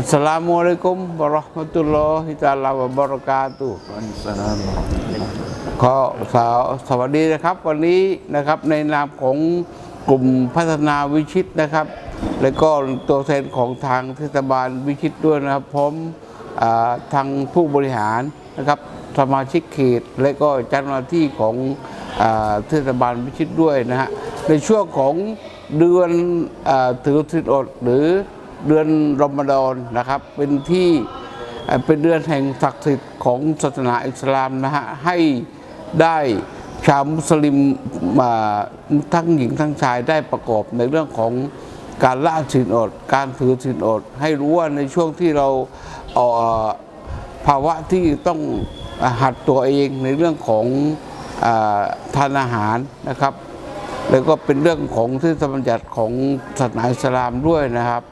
อัสสลามุอะลัยกุมวะเราะห์มะตุลลอฮิตะอาลาวะบะเราะกาตุฮ์ขอสาวสวัสดีนะครับ วันนี้นะครับในนามของกลุ่มพัฒนาวิชิตนะครับ และก็ตัวแทนของทางเทศบาลวิชิตด้วยนะครับ พร้อมอาทางผู้บริหารนะครับสมาชิกเขตและก็เจ้าหน้าที่ของอาเทศบาลวิชิตด้วยนะฮะในช่วงของเดือนอาถือศีลอดหรือ เดือนรอมฎอนนะครับ เป็นที่เป็นเดือนแห่งศักดิ์สิทธิ์ของศาสนาอิสลามนะฮะให้ได้ชาวมุสลิมมาทั้งหญิงทั้งชายได้ประกอบในเรื่องของการละศีลอด การถือศีลอด ให้รู้ว่าในช่วงที่เราเออภาวะที่ต้องหัดตัวเองในเรื่องของอทานอาหารนะครับ แล้วก็เป็นเรื่องของที่สบัญญัติของศาสนาอิสลามด้วยนะครับ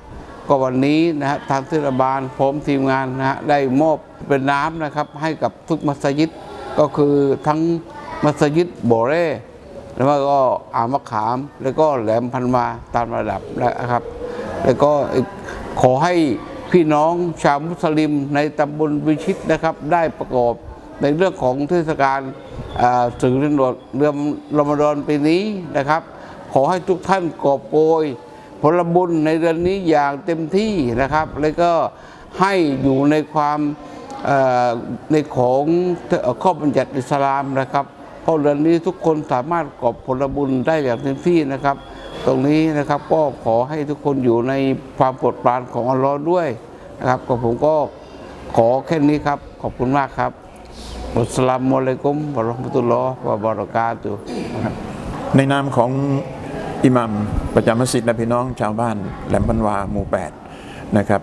ก็วันนี้นะฮะทางเทศบาลพร้อมทีมงานนะฮะได้มอบเป็นน้ำนะครับให้กับทุกมัสยิดก็คือทั้งมัสยิดโบเร่แล้วก็อามะขาม แล้วก็แหลมพันมาตามระดับนะครับ แล้วก็ขอให้พี่น้องชาวมุสลิมในตำบลวิชิตนะครับ ได้ประกอบในเรื่องของเทศกาลอ่าสื่อเรื่องเรื่องรอมฎอนปีนี้นะครับ ขอให้ทุกท่านกอบโกย ผลบุญในเดือนนี้อย่างเต็มที่นะครับ แล้วก็ให้อยู่ในความในของข้อบัญญัติอิสลามนะครับเพราะเดือนนี้ทุกคนสามารถกอบผลบุญได้อย่างเต็มที่นะครับ ตรงนี้นะครับก็ขอให้ทุกคนอยู่ในความโปรดปรานของอัลลอฮ์ด้วยนะครับก็ผมก็ขอแค่นี้ครับ ขอบคุณมากครับอัสลามุอะลัยกุมวะราะห์มะตุลลอฮ์วะบะเราะกาตุในนามของ อิหมัมประจำมัสยิดและพี่น้องชาวบ้านแหลมพันวาหมู่ 8 นะครับ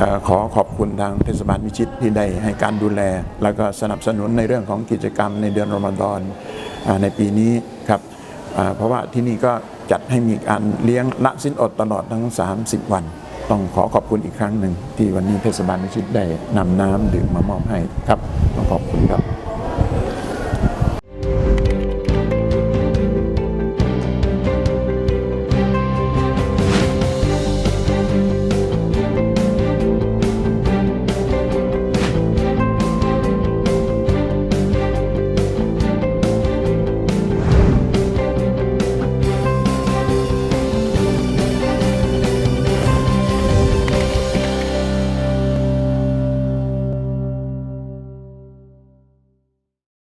อขอขอบคุณทางเทศบาลวิชิตที่ได้ให้การดูแล แล้วก็สนับสนุนในเรื่องของกิจกรรมในเดือนรอมฎอนในปีนี้ครับเพราะว่าที่นี่ก็จัดให้มีการเลี้ยงละสิ้นอดตลอดทั้ง 30 วัน ต้องขอขอบคุณอีกครั้งหนึ่งที่วันนี้เทศบาลวิชิตได้นำน้ำดื่มมามอบให้ครับขอขอบคุณครับ